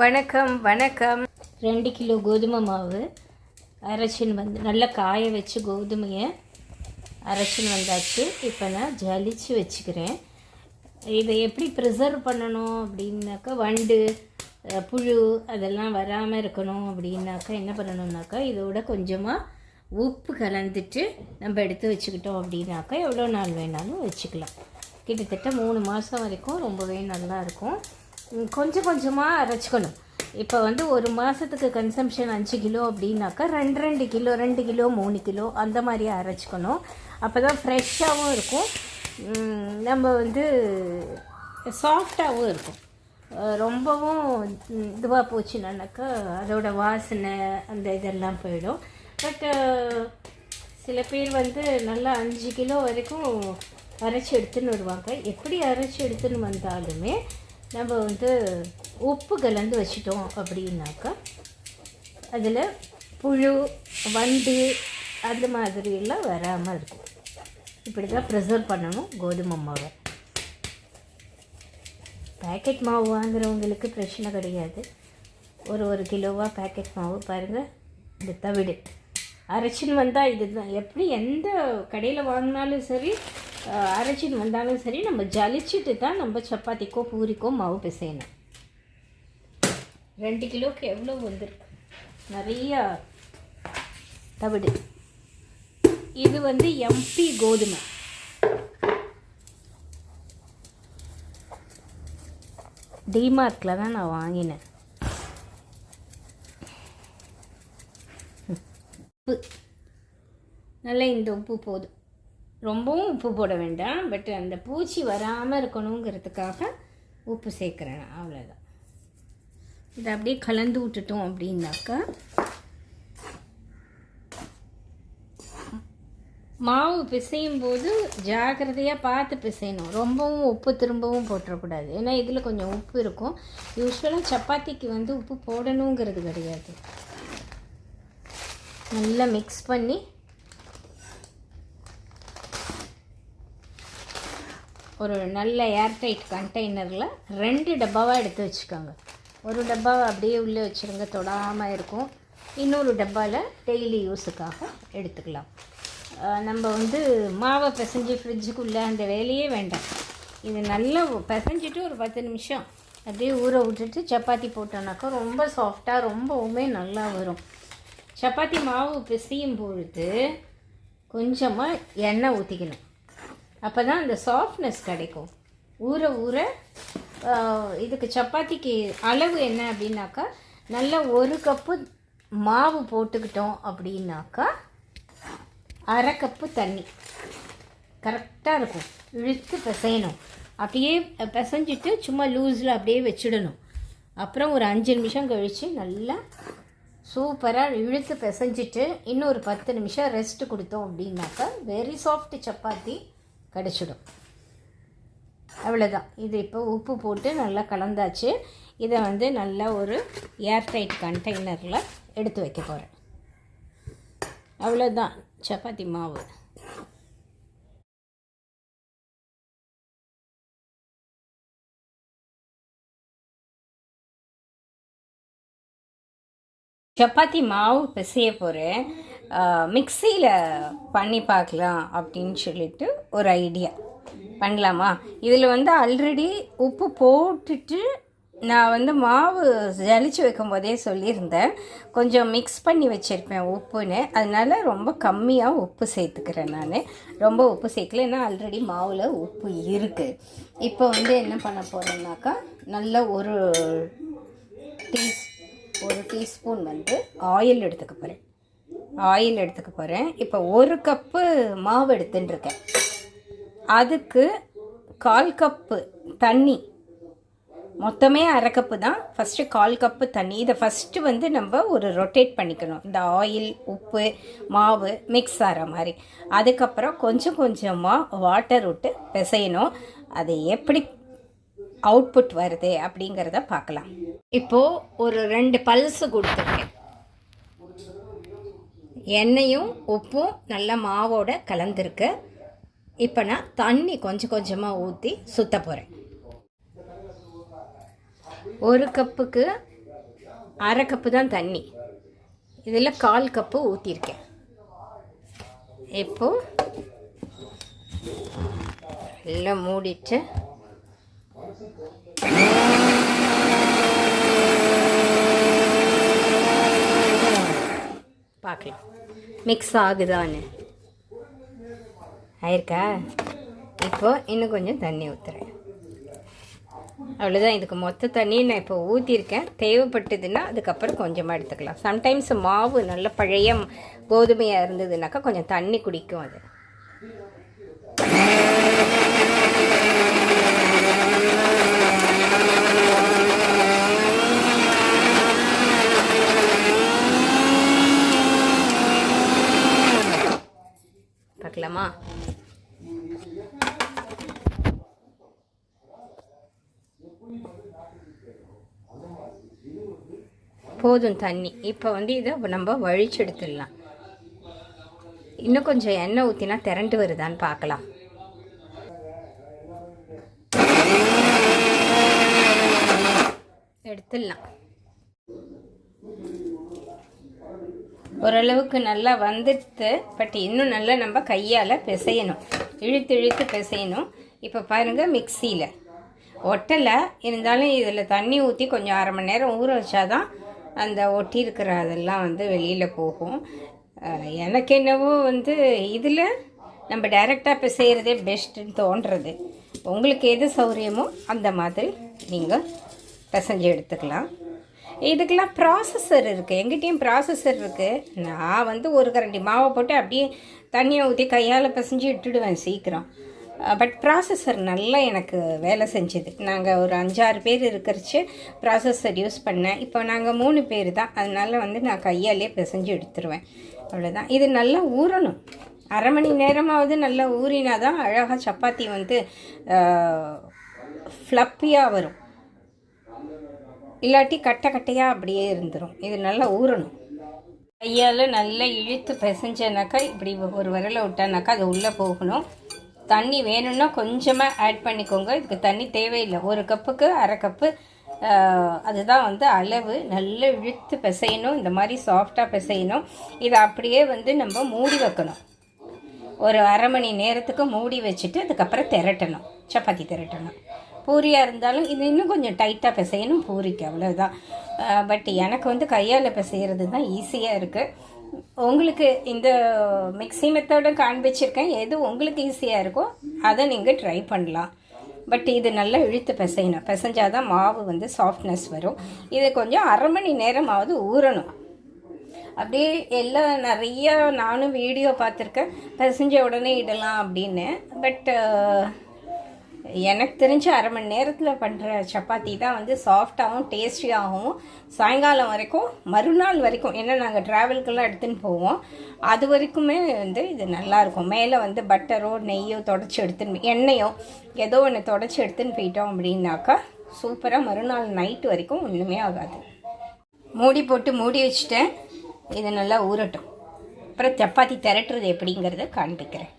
வணக்கம் வணக்கம். ரெண்டு கிலோ கோதுமை மாவு. அரைச்சின்னு வந்து நல்லா காய வச்சு கோதுமையை அரைச்சின்னு வந்தாச்சு. இப்போ நான் ஜலிச்சு வச்சுக்கிறேன். இதை எப்படி ப்ரிசர்வ் பண்ணணும் அப்படின்னாக்கா வண்டு புழு அதெல்லாம் வராமல் இருக்கணும் அப்படின்னாக்கா என்ன பண்ணணும்னாக்கா இதோட கொஞ்சமாக உப்பு கலந்துட்டு நம்ம எடுத்து வச்சுக்கிட்டோம் அப்படின்னாக்கா எவ்வளோ நாள் வேணாலும் வச்சுக்கலாம். கிட்டத்தட்ட மூணு மாதம் வரைக்கும் ரொம்பவே நல்லா இருக்கும். கொஞ்சம் கொஞ்சமாக அரைச்சிக்கணும். இப்போ வந்து ஒரு மாதத்துக்கு கன்சம்ஷன் அஞ்சு கிலோ அப்படின்னாக்கா ரெண்டு ரெண்டு கிலோ ரெண்டு கிலோ மூணு கிலோ அந்த மாதிரி அரைச்சிக்கணும். அப்போ தான் ஃப்ரெஷ்ஷாகவும் இருக்கும் நம்ம வந்து சாஃப்டாகவும் இருக்கும். ரொம்பவும் இதுவாக போச்சுனானாக்கா அதோட வாசனை அந்த இதெல்லாம் போயிடும். பட் சில பேர் வந்து நல்லா அஞ்சு கிலோ வரைக்கும் அரைச்சி எடுத்துன்னு வருவாங்க. எப்படி அரைச்சி எடுத்துன்னு வந்தாலுமே நம்ம வந்து உப்பு கலந்து வச்சிட்டோம் அப்படின்னாக்கா அதில் புழு வண்டு அந்த மாதிரியெல்லாம் வராமல் இருக்கும். இப்படி தான் ப்ரிசர்வ் பண்ணணும் கோதுமை மாவை. பேக்கெட் மாவு வாங்குறவங்களுக்கு பிரச்சனை கிடையாது. ஒரு ஒரு கிலோவாக பேக்கெட் மாவு பாருங்கள் இந்த தவிடு. அரைச்சின்னு வந்தால் இதுதான் எப்படி எந்த கடையில் வாங்கினாலும் சரி அரைச்சிட்டு வந்தாலும் சரி நம்ம ஜலிச்சிட்டு தான் நம்ம சப்பாத்திக்கோ பூரிக்கோ மாவு பிசையணும். ரெண்டு கிலோவுக்கு எவ்வளோ வந்திருக்கு? நிறையா தவிடு. இது வந்து எம்பி கோதுமை. டிமார்க்கில் தான் நான் வாங்கினேன். உப்பு. நல்லா இந்த உப்பு போதும். ரொம்பவும் உப்பு போட வேண்டாம். பட் அந்த பூச்சி வராமல் இருக்கணுங்கிறதுக்காக உப்பு சேர்க்குறேன். நான் அவ்வளோதான் இதை அப்படியே கலந்து விட்டுட்டோம் அப்படின்னாக்கா மாவு பிசையும் போது ஜாக்கிரதையாக பார்த்து பிசையணும். ரொம்பவும் உப்பு திரும்பவும் போட்டுறக்கூடாது. ஏன்னா இதில் கொஞ்சம் உப்பு இருக்கும். யூஸ்வலாக சப்பாத்திக்கு வந்து உப்பு போடணுங்கிறது கிடையாது. நல்லா மிக்ஸ் பண்ணி ஒரு நல்ல ஏர்டைட் கண்டெய்னரில் ரெண்டு டப்பாவாக எடுத்து வச்சுக்கோங்க. ஒரு டப்பாவை அப்படியே உள்ளே வச்சுருங்க தொடாமல் இருக்கும். இன்னொரு டப்பாவில் டெய்லி யூஸுக்காக எடுத்துக்கலாம். நம்ம வந்து மாவை பிசைஞ்சு ஃப்ரிட்ஜுக்குள்ளே அந்த வேலையே வேண்டாம். இது நல்லா பிசைஞ்சிட்டு ஒரு பத்து நிமிஷம் அப்படியே ஊற விட்டுட்டு சப்பாத்தி போட்டோன்னாக்கா ரொம்ப சாஃப்டாக ரொம்பவுமே நல்லா வரும். சப்பாத்தி மாவு பிசையும் பொழுது கொஞ்சமாக எண்ணெய் ஊற்றிக்கணும் அப்போ தான் அந்த சாஃப்ட்னஸ் கிடைக்கும். ஊற ஊற இதுக்கு சப்பாத்திக்கு அளவு என்ன அப்படின்னாக்கா நல்லா ஒரு கப்பு மாவு போட்டுக்கிட்டோம் அப்படின்னாக்கா அரை கப்பு தண்ணி. கரெக்டாக இருக்கும். இழுத்து பிசையணும். அப்படியே பிசைஞ்சிட்டு சும்மா லூஸில் அப்படியே வச்சிடணும். அப்புறம் ஒரு அஞ்சு நிமிஷம் கழித்து நல்லா சூப்பராக இழுத்து பிசைஞ்சிட்டு இன்னும் ஒரு பத்து நிமிஷம் ரெஸ்ட் கொடுத்தோம் அப்படின்னாக்கா வெரி சாஃப்ட் சப்பாத்தி. கிடச்சிடும். அவ்வளோதான் இது இப்போ உப்பு போட்டு நல்லா கலந்தாச்சு. இதை வந்து நல்லா ஒரு ஏர்டைட் கண்டெய்னரில் எடுத்து வைக்க போகிறேன் அவ்வளோதான் சப்பாத்தி மாவு. சப்பாத்தி மாவு பிசைய போகிறேன் மிக்சியில் பண்ணி பார்க்கலாம் அப்படின்னு சொல்லிட்டு ஒரு ஐடியா. பண்ணலாமா? இதில் வந்து ஆல்ரெடி உப்பு போட்டுட்டு நான் வந்து மாவு ஜலிச்சு வைக்கும் போதே சொல்லியிருந்தேன். கொஞ்சம் மிக்ஸ் பண்ணி வச்சுருப்பேன் உப்புன்னு. அதனால் ரொம்ப கம்மியாக உப்பு சேர்த்துக்கிறேன் நான். ரொம்ப உப்பு சேர்க்கல ஏன்னா ஆல்ரெடி மாவில் உப்பு இருக்குது இப்போ வந்து என்ன பண்ண போகிறேன்னாக்கா நல்ல ஒரு டீ ஒரு டீஸ்பூன் வந்து ஆயில் எடுத்துக்க போகிறேன் ஆயில் எடுத்துக்க போகிறேன் இப்போ ஒரு கப்பு மாவு எடுத்துட்டுருக்கேன். அதுக்கு கால் கப்பு தண்ணி. மொத்தமே அரை கப்பு தான். ஃபஸ்ட்டு கால் கப்பு தண்ணி. இதை ஃபஸ்ட்டு வந்து நம்ம ஒரு ரொட்டேட் பண்ணிக்கணும். இந்த ஆயில் உப்பு மாவு மிக்ஸ் ஆகிற மாதிரி. அதுக்கப்புறம் கொஞ்சம் கொஞ்சமாக வாட்டர் விட்டு பிசையணும். அது எப்படி அவுட்புட் வருது அப்படிங்கிறத பார்க்கலாம். இப்போது ஒரு ரெண்டு பல்ஸு கொடுத்துருக்கேன். எண்ணெயும் உப்பும் நல்ல மாவோட கலந்துருக்கு. இப்போ நான் தண்ணி கொஞ்சம் கொஞ்சமாக ஊற்றி சுத்த போகிறேன் ஒரு கப்புக்கு அரை கப்பு தான் தண்ணி. இதில் கால் கப்பு ஊற்றிருக்கேன் இப்போ எல்லாம் மூடிட்டு பார்க்கலாம் மிக்ஸ் ஆகுதான்னு ஆயிருக்கா? இப்போ இன்னும் கொஞ்சம் தண்ணி ஊற்றுறேன் அவ்வளோதான் இதுக்கு மொத்த தண்ணியை நான் இப்போ ஊற்றிருக்கேன் தேவைப்பட்டதுன்னா அதுக்கப்புறம் கொஞ்சமாக எடுத்துக்கலாம். சம்டைம்ஸ் மாவு நல்ல பழைய கோதுமையாக இருந்ததுனாக்கா கொஞ்சம் தண்ணி குடிக்கும் அது பார்க்கலாமா போதும் தண்ணி. இப்போ வந்து இதை நம்ம வழிச்செடுத்துடலாம். இன்னும் கொஞ்சம் எண்ணெய் ஊற்றினா திரண்டு வருதான்னு பார்க்கலாம். எடுத்துடலாம். ஓரளவுக்கு நல்லா வந்துட்டு பட் இன்னும் நல்லா நம்ம கையால் பிசையணும். இழுத்து இழுத்து பிசையணும். இப்போ பாருங்கள் மிக்சியில். ஒட்டலை. இருந்தாலும் இதில் தண்ணி ஊற்றி கொஞ்சம் அரை மணி நேரம் ஊற வச்சாதான் அந்த ஒட்டியிருக்கிற அதெல்லாம் வந்து வெளியில் போகும். எனக்கு என்னவோ வந்து இதில் நம்ம டைரெக்டாக பிசைகிறதே பெஸ்ட்டுன்னு தோன்றுறது உங்களுக்கு எது சௌரியமோ அந்த மாதிரி நீங்கள் பிசைஞ்சு எடுத்துக்கலாம். இதுக்கெல்லாம் ப்ராசஸர் இருக்குது எங்கிட்டேயும் ப்ராசஸர் இருக்குது நான் வந்து ஒரு கரண்டி மாவை போட்டு அப்படியே தண்ணியை ஊற்றி கையால் பிசைஞ்சு இட்டுடுவேன் சீக்கிரம். பட் ப்ராசஸர் நல்லா எனக்கு வேலை செஞ்சுது. நாங்கள் ஒரு அஞ்சாறு பேர் இருக்கிறச்சு ப்ராசஸர் யூஸ் பண்ணேன். இப்போ நாங்கள் மூணு பேர் தான். அதனால் வந்து நான் கையாலே பிசைஞ்சு எடுத்துருவேன். அவ்வளோதான் இது நல்லா ஊறணும். அரை மணி நேரமாவது நல்லா ஊறினா தான் அழகாக சப்பாத்தி வந்து ஃப்ளப்பியாக வரும். இல்லாட்டி கட்டை கட்டையாக அப்படியே இருந்துடும் இது நல்லா ஊறணும். கையால் நல்லா இழுத்து பிசைஞ்சனாக்கா இப்படி ஒரு விரலை விட்டானாக்கா அது உள்ளே போகணும். தண்ணி வேணும்னா கொஞ்சமாக ஆட் பண்ணிக்கோங்க. இதுக்கு தண்ணி தேவையில்லை. ஒரு கப்புக்கு அரை கப்பு அதுதான் வந்து அளவு. நல்லா இழுத்து பிசையணும். இந்த மாதிரி சாஃப்டாக பிசையணும். இதை அப்படியே வந்து நம்ம மூடி வைக்கணும். ஒரு அரை மணி நேரத்துக்கு மூடி வச்சுட்டு அதுக்கப்புறம் திரட்டணும். சப்பாத்தி திரட்டணும். பூரியாக இருந்தாலும் இது இன்னும் கொஞ்சம் டைட்டாக பிசையணும். பூரிக்கு அவ்வளோதான் பட் எனக்கு வந்து கையால் பிசைகிறது தான் ஈஸியாக இருக்குது உங்களுக்கு இந்த மிக்ஸி மெத்தடை காண்பிச்சிருக்கேன். எது உங்களுக்கு ஈஸியாக இருக்கோ அதை நீங்கள் ட்ரை பண்ணலாம். பட் இது நல்லா இழுத்து பிசையணும். பிசைஞ்சால் தான் மாவு வந்து சாஃப்ட்னஸ் வரும். இது கொஞ்சம் அரை மணி நேரமாவது ஊறணும். அப்படியே எல்லாம் நிறைய நானும் வீடியோ பார்த்துருக்கேன். பிசைஞ்ச உடனே இடலாம் அப்படின்னு. பட் எனக்கு தெரிஞ்ச அரை மணி நேரத்தில் பண்ணுற சப்பாத்தி தான் வந்து சாஃப்டாகவும் டேஸ்டியாகவும் சாயங்காலம் வரைக்கும் மறுநாள் வரைக்கும். ஏன்னா நாங்கள் ட்ராவல்க்கெல்லாம் எடுத்துன்னு போவோம். அது வரைக்குமே வந்து இது நல்லாயிருக்கும் மேலே வந்து பட்டரோ நெய்யோ தொடச்சி எடுத்துன்னு எண்ணெயோ ஏதோ ஒன்று தொடச்சி எடுத்துன்னு போயிட்டோம் அப்படின்னாக்கா சூப்பராக மறுநாள் நைட்டு வரைக்கும் ஒன்றுமே ஆகாது. மூடி போட்டு மூடி வச்சுட்டேன். இது நல்லா ஊறட்டும். அப்புறம் சப்பாத்தி திரட்டுறது எப்படிங்கிறத காண்பிக்கிறேன்.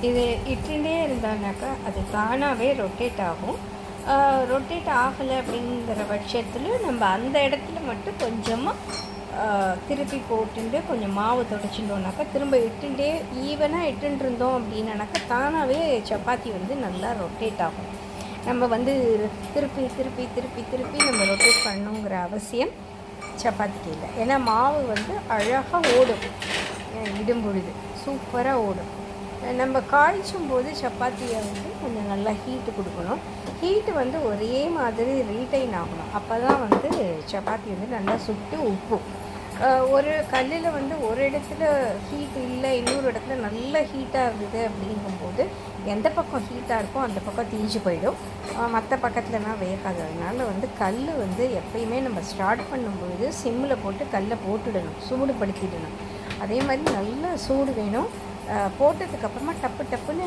இது இட்டுண்டே இருந்தானாக்கா அது தானாகவே ரொட்டேட் ஆகும். ரொட்டேட் ஆகலை அப்படிங்கிற பட்சத்தில் நம்ம அந்த இடத்துல மட்டும் கொஞ்சமாக திருப்பி போட்டுட்டு கொஞ்சம் மாவு தொடச்சிட்டோம்னாக்கா திரும்ப இட்டுண்டே ஈவனாக இட்டுன்னு இருந்தோம் அப்படின்னாக்கா தானாகவே சப்பாத்தி வந்து நல்லா ரொட்டேட் ஆகும். நம்ம வந்து திருப்பி திருப்பி திருப்பி திருப்பி நம்ம ரொட்டேட் பண்ணணுங்கிற அவசியம் சப்பாத்திக்கு இல்லை. ஏன்னா மாவு வந்து அழகாக ஓடும். அஹ் இடும் பொழுது சூப்பராக ஓடும். நம்ம காய்ச்சும் போது சப்பாத்தியை வந்து கொஞ்சம் நல்லா ஹீட்டு கொடுக்கணும். ஹீட்டு வந்து ஒரே மாதிரி ரீட்டைன் ஆகணும். அப்போ தான் வந்து சப்பாத்தி வந்து நல்லா சுட்டு உப்பும். ஒரு கல்லில் வந்து ஒரு இடத்துல ஹீட் இல்லை இன்னொரு இடத்துல நல்ல ஹீட்டாக இருந்தது அப்படிங்கும்போது எந்த பக்கம் ஹீட்டாக இருக்கோ அந்த பக்கம் தீஞ்சு போயிடும். மற்ற பக்கத்துலலாம் வேகாததுனால வந்து கல் வந்து எப்பயுமே நம்ம ஸ்டார்ட் பண்ணும்பொழுது சிம்மில் போட்டு கல்லை போட்டுடணும். சூடுபடுத்திடணும். அதே மாதிரி நல்ல சூடு வேணும். போட்டதுக்கப்புறமா டப்பு டப்புன்னு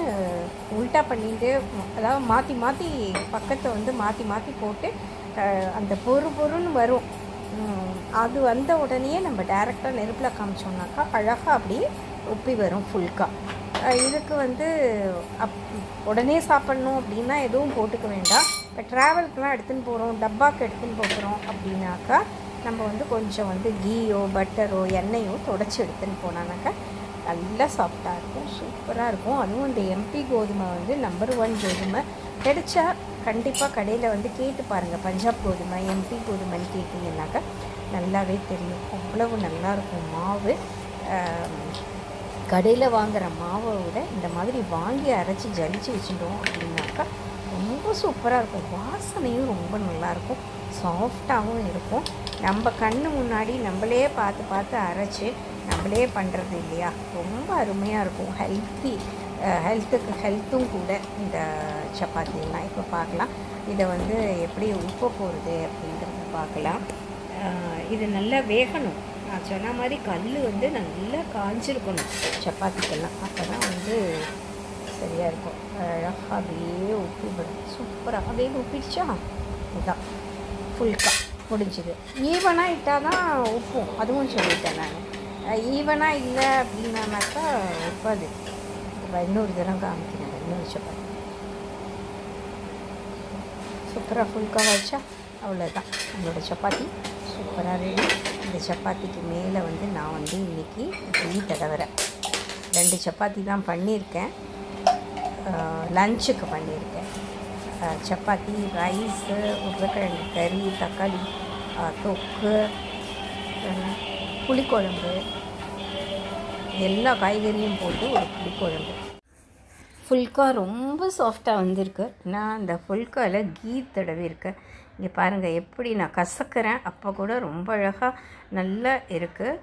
உல்ட்டா பண்ணிட்டு அதாவது மாற்றி மாற்றி பக்கத்தை வந்து மாற்றி மாற்றி போட்டு அந்த பொறு பொருன்னு வரும். அது வந்த உடனே நம்ம டேரெக்டாக நெருப்பில் காமிச்சோம்னாக்கா அழகாக அப்படியே உப்பி வரும் ஃபுல்கா இதுக்கு வந்து அப் உடனே சாப்பிட்ணும் அப்படின்னா எதுவும் போட்டுக்க வேண்டாம். இப்போ ட்ராவல்க்கெலாம் எடுத்துன்னு போகிறோம் டப்பாக்கு எடுத்துன்னு போகிறோம் அப்படின்னாக்கா நம்ம வந்து கொஞ்சம் வந்து கீயோ பட்டரோ எண்ணெயோ தொடச்சி எடுத்துன்னு போனானாக்கா நல்லா சாஃப்டாக இருக்கும் சூப்பராக இருக்கும். அதுவும் இந்த எம்பி கோதுமை வந்து நம்பர் ஒன் கோதுமை. கிடைச்சா கண்டிப்பாக கடையில் வந்து கேட்டு பாருங்கள் பஞ்சாப் கோதுமை எம்பி கோதுமைன்னு கேட்டிங்கன்னாக்கா நல்லாவே தெரியும். அவ்வளவு நல்லாயிருக்கும் மாவு. கடையில் வாங்குகிற மாவை விட இந்த மாதிரி வாங்கி அரைச்சி ஜலிச்சு வச்சுட்டோம் அப்படின்னாக்கா ரொம்ப சூப்பராக இருக்கும். வாசனையும் ரொம்ப நல்லாயிருக்கும் சாஃப்டாகவும் இருக்கும். நம்ம கண்ணு முன்னாடி நம்மளே பார்த்து பார்த்து அரைச்சி நம்மளே பண்ணுறது இல்லையா? ரொம்ப அருமையாக இருக்கும். ஹெல்த்தி ஹெல்த்துக்கு ஹெல்த்தும் கூட இந்த சப்பாத்தியெல்லாம் இப்போ பார்க்கலாம். இதை வந்து எப்படி உப்பு போகிறது அப்படிங்கிறத பார்க்கலாம். இது நல்லா வேகணும். நான் சொன்ன மாதிரி கல் வந்து நல்லா காஞ்சிருக்கணும் சப்பாத்திக்கெல்லாம். அப்போ தான் வந்து சரியாக இருக்கும். அழகாக அப்படியே உப்பி சூப்பராக அப்படியே உப்பிடுச்சா? இதுதான் ஃபுல்கா முடிஞ்சுது. ஈவனாக இட்டால் தான் உப்பும். அதுவும் சொல்லிட்டேன் நான். ஈவனாக இல்லை அப்படின்னாக்கா உப்பாது. இப்போ இன்னொரு தரம் காமிக்கிறேன். இன்னொரு சப்பாத்தி. சூப்பராக ஃபுல்கா வச்சா அவ்வளோதான் நம்மளோட சப்பாத்தி சூப்பராக ரெடி இந்த சப்பாத்திக்கு மேலே வந்து நான் வந்து இன்றைக்கி டீ தடவுறேன். ரெண்டு சப்பாத்தி தான் பண்ணியிருக்கேன். லஞ்சுக்கு பண்ணியிருக்கேன். சப்பாத்தி ரைஸு உருளைக்கிழங்கு கறி தக்காளி தொக்கு புளிக்குழம்பு. எல்லா காய்கறியும் போட்டு ஒரு புளிக்குழம்பு. ஃபுல்கா ரொம்ப சாஃப்டாக வந்திருக்கு. நான் அந்த ஃபுல்காவில் கீ தடவி இருக்கேன். இங்கே பாருங்கள் எப்படி நான் கசக்கிறேன். அப்போ கூட ரொம்ப அழகாக நல்லா இருக்குது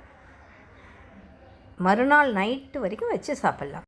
மறுநாள் நைட்டு வரைக்கும் வச்சு சாப்பிட்லாம்.